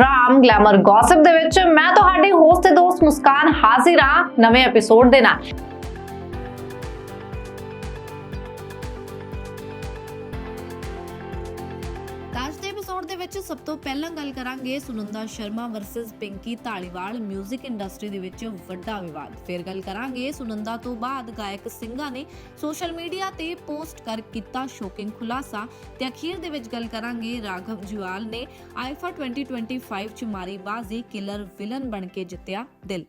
Programme glamour gossip ਦੇ ਵਿੱਚ ਮੈਂ ਤੁਹਾਡੀ ਹੋਸਟ ਤੇ ਦੋਸਤ ਮੁਸਕਾਨ ਹਾਜ਼ਰ ਹਾਂ ਨਵੇਂ ਐਪੀਸੋਡ ਦੇ ਨਾਲ। ਵਿੱਚ ਸਭ ਤੋਂ ਪਹਿਲਾਂ ਗੱਲ ਕਰਾਂਗੇ ਸੁਨੰਦਾ ਸ਼ਰਮਾ ਵਰਸਸ ਪਿੰਕੀ ਢਾਲੀਵਾਲ 뮤직 ਇੰਡਸਟਰੀ ਦੇ ਵਿੱਚ ਵੱਡਾ ਵਿਵਾਦ। ਫਿਰ ਗੱਲ ਕਰਾਂਗੇ ਸੁਨੰਦਾ ਤੋਂ ਬਾਅਦ ਗਾਇਕ ਸਿੰਘਾਂ ਨੇ ਸੋਸ਼ਲ ਮੀਡੀਆ ਤੇ ਪੋਸਟ ਕਰ ਕੀਤਾ ਸ਼ੋਕਿੰਗ ਖੁਲਾਸਾ ਤੇ ਅਖੀਰ ਦੇ ਵਿੱਚ ਗੱਲ ਕਰਾਂਗੇ ਰਾਘਵ ਜੁਆਲ ਨੇ ਆਈਫਾ 2025 ਚ ਮਾਰੀ ਬਾਜ਼ੀ ਕਿਲਰ ਵਿਲਨ ਬਣ ਕੇ ਜਿੱਤਿਆ ਦਿਲ।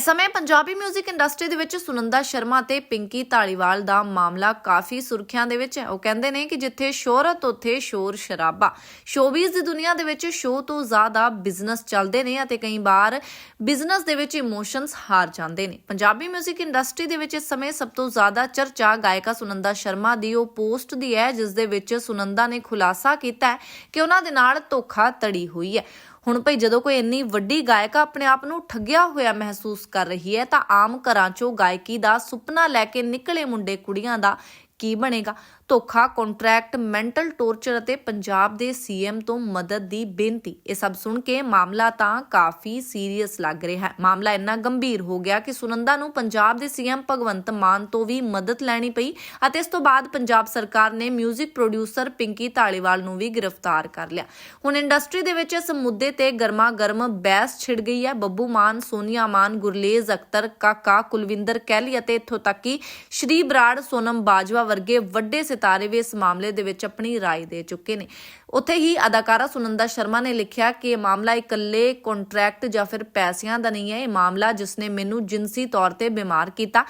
ਇਸ ਸਮੇਂ ਪੰਜਾਬੀ 뮤직 ਇੰਡਸਟਰੀ ਦੇ ਵਿੱਚ ਸੁਨੰਦਾ ਸ਼ਰਮਾ ਤੇ ਪਿੰਕੀ ਢਾਲੀਵਾਲ ਦਾ ਮਾਮਲਾ ਕਾਫੀ ਸੁਰਖੀਆਂ ਦੇ ਵਿੱਚ ਹੈ ਉਹ ਕਹਿੰਦੇ ਨੇ ਕਿ ਜਿੱਥੇ ਸ਼ੋਹਰਤ ਉੱਥੇ ਸ਼ੋਰ ਸ਼ਰਾਬਾ ਸ਼ੋਬੀਜ਼ ਦੀ ਦੁਨੀਆ ਦੇ ਵਿੱਚ ਸ਼ੋਅ ਤੋਂ ਜ਼ਿਆਦਾ ਬਿਜ਼ਨਸ ਚੱਲਦੇ ਨੇ ਅਤੇ ਕਈ ਵਾਰ ਬਿਜ਼ਨਸ ਦੇ ਵਿੱਚ ਇਮੋਸ਼ਨਸ ਹਾਰ ਜਾਂਦੇ ਨੇ ਪੰਜਾਬੀ 뮤직 ਇੰਡਸਟਰੀ ਦੇ ਵਿੱਚ ਇਸ ਸਮੇਂ ਸਭ ਤੋਂ ਜ਼ਿਆਦਾ ਚਰਚਾ ਗਾਇਕਾ ਸੁਨੰਦਾ ਸ਼ਰਮਾ ਦੀ ਉਹ ਪੋਸਟ ਦੀ ਹੈ ਜਿਸ ਦੇ ਵਿੱਚ ਸੁਨੰਦਾ ਨੇ ਖੁਲਾਸਾ ਕੀਤਾ ਹੈ ਕਿ ਉਹਨਾਂ ਦੇ ਨਾਲ ਧੋਖਾ ਤੜੀ ਹੋਈ ਹੈ ਹੁਣ ਭਈ ਜਦੋਂ ਕੋਈ ਇੰਨੀ ਵੱਡੀ ਗਾਇਕਾ ਆਪਣੇ ਆਪ ਨੂੰ ਠੱਗਿਆ ਹੋਇਆ ਮਹਿਸੂਸ ਕਰ ਰਹੀ ਹੈ ਤਾਂ ਆਮ ਘਰਾਂ 'ਚੋਂ ਗਾਇਕੀ ਦਾ ਸੁਪਨਾ ਲੈ ਕੇ ਨਿਕਲੇ ਮੁੰਡੇ ਕੁੜੀਆਂ ਦਾ ਕੀ ਬਣੇਗਾ? ਧੋਖਾ ਕੰਟਰੈਕਟ, ਮੈਂਟਲ ਟੌਰਚਰ ਅਤੇ ਪੰਜਾਬ ਦੇ ਸੀਐਮ ਤੋਂ ਮਦਦ ਦੀ ਬੇਨਤੀ। ਇਹ ਸਭ ਸੁਣ ਕੇ ਮਾਮਲਾ ਤਾਂ ਕਾਫੀ ਸੀਰੀਅਸ ਲੱਗ ਰਿਹਾ ਹੈ। ਮਾਮਲਾ ਇੰਨਾ ਗੰਭੀਰ ਹੋ ਗਿਆ ਕਿ ਸੁਨੰਦਾ ਨੂੰ ਪੰਜਾਬ ਦੇ ਸੀਐਮ ਭਗਵੰਤ ਮਾਨ ਤੋਂ ਵੀ ਮਦਦ ਲੈਣੀ ਪਈ ਅਤੇ ਇਸ ਤੋਂ ਬਾਅਦ ਪੰਜਾਬ ਸਰਕਾਰ ਨੇ 뮤직 ਪ੍ਰੋਡਿਊਸਰ ਪਿੰਕੀ ਢਾਲੀਵਾਲ ਨੂੰ ਵੀ ਗ੍ਰਿਫਤਾਰ ਕਰ ਲਿਆ। ਹੁਣ ਇੰਡਸਟਰੀ ਦੇ ਵਿੱਚ ਇਸ ਮੁੱਦੇ ਤੇ ਗਰਮਾ ਗਰਮ ਬਹਿਸ ਛਿੜ ਗਈ ਹੈ। ਬੱਬੂ ਮਾਨ, ਸੋਨੀਆ ਮਾਨ, ਗੁਰਲੇਜ਼ ਅਖਤਰ, ਕਾਕਾ ਕੁਲਵਿੰਦਰ ਕੈਲੀ ਅਤੇ ਇੱਥੋਂ ਤੱਕ ਕਿ ਸ਼੍ਰੀ ਬਰਾੜ ਸੋਨਮ ਬਾਜਵਾ ਵਰਗੇ ਵੱਡੇ ਸਿਤਾਰੇ ਵੀ ਇਸ ਮਾਮਲੇ ਦੇ ਵਿੱਚ ਆਪਣੀ رائے ਦੇ ਚੁੱਕੇ ਨੇ ਉੱਥੇ ਹੀ ਅਦਾਕਾਰਾ ਸੁਨੰਦਾ ਸ਼ਰਮਾ ਨੇ ਲਿਖਿਆ ਕਿ ਇਹ ਮਾਮਲਾ ਇਕੱਲੇ ਕੰਟਰੈਕਟ ਜਾਂ ਫਿਰ ਪੈਸਿਆਂ ਦਾ ਨਹੀਂ ਹੈ ਇਹ ਮਾਮਲਾ ਜਿਸ ਨੇ ਮੈਨੂੰ ਜਿੰਸੀ ਤੌਰ ਤੇ ਬਿਮਾਰ ਕੀਤਾ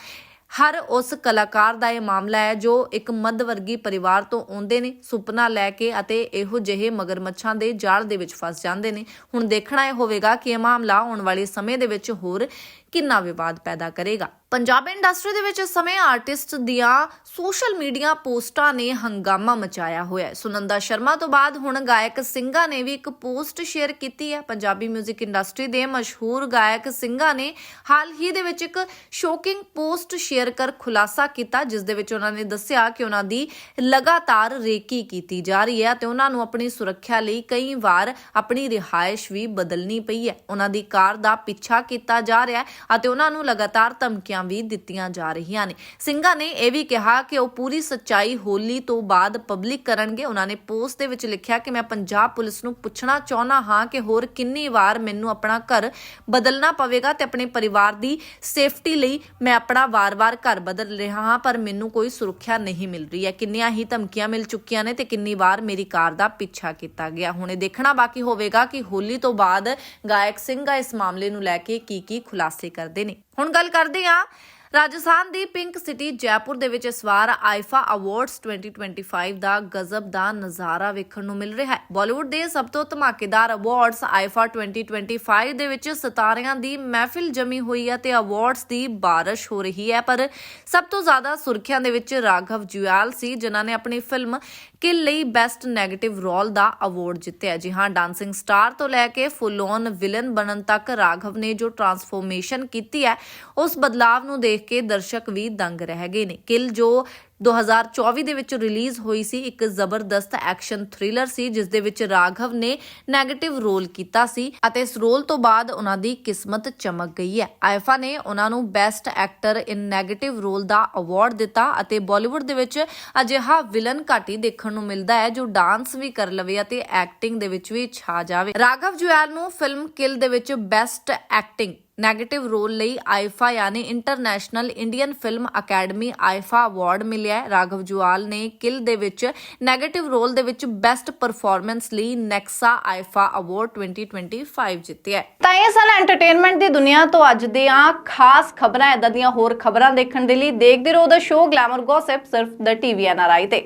ਹਰ ਉਸ ਕਲਾਕਾਰ ਦਾ ਇਹ ਮਾਮਲਾ ਹੈ ਜੋ ਇੱਕ ਮੱਧ ਵਰਗੀ ਪਰਿਵਾਰ ਤੋਂ ਆਉਂਦੇ ਨੇ, ਸੁਪਨਾ ਲੈ ਕੇ ਅਤੇ ਇਹੋ ਜਿਹੇ ਮਗਰਮੱਛਾਂ ਦੇ ਜਾਲ ਦੇ ਵਿੱਚ ਫਸ ਜਾਂਦੇ ਨੇ। ਹੁਣ ਦੇਖਣਾ ਇਹ ਹੋਵੇਗਾ ਕਿ ਇਹ ਮਾਮਲਾ ਆਉਣ ਵਾਲੇ ਸਮੇਂ ਦੇ ਵਿੱਚ ਹੋਰ ਕਿੰਨਾ ਵਿਵਾਦ ਪੈਦਾ ਕਰੇਗਾ। ਪੰਜਾਬ ਇੰਡਸਟਰੀ ਦੇ ਵਿੱਚ ਇਸ ਸਮੇਂ ਆਰਟਿਸਟ ਦੀਆਂ ਸੋਸ਼ਲ ਮੀਡੀਆ ਪੋਸਟਾਂ ਨੇ ਹੰਗਾਮਾ ਮਚਾਇਆ ਹੋਇਆ ਹੈ। ਸੁਨੰਦਾ ਸ਼ਰਮਾ ਤੋਂ ਬਾਅਦ ਹੁਣ ਗਾਇਕ ਸਿੰਘਾ ਨੇ ਵੀ ਇੱਕ ਪੋਸਟ ਸ਼ੇਅਰ ਕੀਤੀ ਹੈ। ਪੰਜਾਬੀ 뮤직 ਇੰਡਸਟਰੀ ਦੇ ਮਸ਼ਹੂਰ ਗਾਇਕ ਸਿੰਘਾ ਨੇ ਹਾਲ ਹੀ ਦੇ ਵਿੱਚ ਇੱਕ ਸ਼ੋਕਿੰਗ ਪੋਸਟ ਸ਼ੇਅਰ ਕਰ ਖੁਲਾਸਾ ਕੀਤਾ, ਜਿਸ ਦੇ ਵਿੱਚ ਉਹਨਾਂ ਨੇ ਦੱਸਿਆ ਕਿ ਉਹਨਾਂ ਦੀ ਲਗਾਤਾਰ ਰੇਕੀ ਕੀਤੀ ਜਾ ਰਹੀ ਹੈ ਤੇ ਉਹਨਾਂ ਨੂੰ ਆਪਣੀ ਸੁਰੱਖਿਆ ਲਈ ਕਈ ਵਾਰ ਆਪਣੀ ਰਿਹਾਇਸ਼ ਵੀ ਬਦਲਣੀ ਪਈ ਹੈ। ਉਹਨਾਂ ਦੀ ਕਾਰ ਦਾ ਪਿੱਛਾ ਕੀਤਾ ਜਾ ਰਿਹਾ ਹੈ ਅਤੇ ਉਹਨਾਂ ਨੂੰ ਲਗਾਤਾਰ ਧਮਕੀਆਂ ਵੀ ਦਿੱਤੀਆਂ ਜਾ ਰਹੀਆਂ ਨੇ। ਸਿੰਘਾਂ ਨੇ ਇਹ ਵੀ ਕਿਹਾ ਕਿ ਉਹ ਪੂਰੀ ਸੱਚਾਈ ਹੋਲੀ ਤੋਂ ਬਾਅਦ ਪਬਲਿਕ ਕਰਨਗੇ। ਉਹਨਾਂ ਨੇ ਪੋਸਟ ਦੇ ਵਿੱਚ ਲਿਖਿਆ ਕਿ ਮੈਂ ਪੰਜਾਬ ਪੁਲਿਸ ਨੂੰ ਪੁੱਛਣਾ ਚਾਹੁੰਦਾ ਹਾਂ ਕਿ ਹੋਰ ਕਿੰਨੀ ਵਾਰ ਮੈਨੂੰ ਆਪਣਾ ਘਰ ਬਦਲਣਾ ਪਵੇਗਾ ਤੇ ਆਪਣੇ ਪਰਿਵਾਰ ਦੀ ਸੇਫਟੀ ਲਈ ਮੈਂ ਆਪਣਾ ਵਾਰ-ਵਾਰ ਘਰ ਬਦਲ ਰਿਹਾ ਹਾਂ, ਪਰ ਮੈਨੂੰ ਕੋਈ ਸੁਰੱਖਿਆ ਨਹੀਂ ਮਿਲ ਰਹੀ ਹੈ। ਕਿੰਨੀਆਂ ਹੀ ਧਮਕੀਆਂ ਮਿਲ ਚੁੱਕੀਆਂ ਨੇ ਤੇ ਕਿੰਨੀ ਵਾਰ ਮੇਰੀ ਕਾਰ ਦਾ ਪਿੱਛਾ ਕੀਤਾ ਗਿਆ। ਹੁਣ ਇਹ ਦੇਖਣਾ ਬਾਕੀ ਹੋਵੇਗਾ ਕਿ ਹੋਲੀ ਤੋਂ ਬਾਅਦ ਗਾਇਕ ਸਿੰਘ ਇਸ ਮਾਮਲੇ ਨੂੰ ਲੈ ਕੇ ਕੀ ਕੀ ਖੁਲਾਸੇ ਕਰਦੇ ਨੇ। ਹੁਣ ਗੱਲ ਕਰਦੇ ਹਾਂ ਰਾਜਸਥਾਨ ਦੀ ਪਿੰਕ ਸਿਟੀ ਜੈਪੁਰ ਦੇ ਵਿੱਚ ਇਸ ਵਾਰ ਆਈਫਾ ਅਵਾਰਡਸ 2025 ਦਾ ਗਜ਼ਬ ਦਾ ਨਜ਼ਾਰਾ ਵੇਖਣ ਨੂੰ ਮਿਲ ਰਿਹਾ ਹੈ। ਬਾਲੀਵੁੱਡ ਦੇ ਸਭ ਤੋਂ ਧਮਾਕੇਦਾਰ ਅਵਾਰਡਸ ਆਈਫਾ 2025 ਦੇ ਵਿੱਚ ਸਿਤਾਰਿਆਂ ਦੀ ਮਹਿਫਿਲ ਜਮੀ ਹੋਈ ਹੈ ਤੇ ਅਵਾਰਡਸ ਦੀ ਬਾਰਿਸ਼ ਹੋ ਰਹੀ ਹੈ। ਪਰ ਸਭ ਤੋਂ ਜ਼ਿਆਦਾ ਸੁਰਖੀਆਂ ਦੇ ਵਿੱਚ ਰਾਘਵ ਜੁਆਲ ਸੀ, ਜਿਨ੍ਹਾਂ ਨੇ ਆਪਣੀ ਫਿਲਮ ਕਿਲ ਲਈ ਬੈਸਟ ਨੈਗੇਟਿਵ ਰੋਲ ਦਾ ਅਵਾਰਡ ਜਿੱਤਿਆ। ਜੀ ਹਾਂ, ਡਾਂਸਿੰਗ ਸਟਾਰ ਤੋਂ ਲੈ ਕੇ ਫੁੱਲ ਔਨ ਵਿਲਨ ਬਣਨ ਤੱਕ ਰਾਘਵ ਨੇ ਜੋ ਟਰਾਂਸਫੋਰਮੇਸ਼ਨ ਕੀਤੀ ਹੈ, ਉਸ ਬਦਲਾਵ ਨੂੰ ਦੇਖ ਕੇ ਦਰਸ਼ਕ ਵੀ ਦੰਗ ਰਹਿ ਗਏ ਨੇ। ਕਿਲ ਜੋ 2024 ਦੇ ਵਿੱਚ ਰਿਲੀਜ਼ ਹੋਈ ਸੀ ਇੱਕ ਜ਼ਬਰਦਸਤ ਐਕਸ਼ਨ ਥ੍ਰਿਲਰ ਸੀ, ਜਿਸ ਦੇ ਵਿੱਚ ਰਾਘਵ ਨੇ ਨੈਗੇਟਿਵ ਰੋਲ ਕੀਤਾ ਸੀ ਅਤੇ ਇਸ ਰੋਲ ਤੋਂ ਬਾਅਦ ਉਹਨਾਂ ਦੀ ਕਿਸਮਤ ਚਮਕ ਗਈ ਹੈ। ਆਇਫਾ ਨੇ ਉਹਨਾਂ ਨੂੰ best actor in negative role the award ਦਿੱਤਾ ਅਤੇ ਬਾਲੀਵੁੱਡ ਦੇ ਵਿੱਚ ਅਜਿਹਾ ਵਿਲਨ ਘਾਟੀ ਦੇਖਣ ਨੂੰ ਮਿਲਦਾ ਹੈ ਜੋ ਡਾਂਸ ਵੀ ਕਰ ਲਵੇ ਅਤੇ ਐਕਟਿੰਗ ਦੇ ਵਿੱਚ ਵੀ ਛਾ ਜਾਵੇ। ਰਾਘਵ ਜੁਆਲ ਨੂੰ ਫਿਲਮ ਕਿਲ ਦੇ ਵਿੱਚ ਬੈਸਟ ਐਕਟਿੰਗ ਨੈਗੇਟਿਵ ਰੋਲ ਲਈ ਆਇਫਾ ਯਾਨੀ International Indian Film Academy IIFA award ਮਿਲਿਆ। ਹੈ। ਰਾਘਵ ਜੁਆਲ ਨੇ ਕਿਲ ਦੇ ਵਿੱਚ 네ਗੇਟਿਵ ਰੋਲ ਦੇ ਵਿੱਚ ਬੈਸਟ ਪਰਫਾਰਮੈਂਸ ਲਈ ਨੈਕਸਾ ਆਈਫਾ ਅਵਾਰਡ 2025 ਜਿੱਤਿਆ ਹੈ। ਤਾਂ ਇਹ ਸਨ ਐਂਟਰਟੇਨਮੈਂਟ ਦੀ ਦੁਨੀਆ ਤੋਂ ਅੱਜ ਦੀਆਂ ਖਾਸ ਖਬਰਾਂ ਇਦਾਂ ਦੀਆਂ ਹੋਰ ਖਬਰਾਂ ਦੇਖਣ ਦੇ ਲਈ ਦੇਖਦੇ ਰਹੋ ਦਾ ਸ਼ੋਅ ਗਲੈਮਰ ਗੌਸਿਪ ਸਿਰਫ ਦ ਟੀਵੀ ਐਨਆਰਆਈ ਤੇ।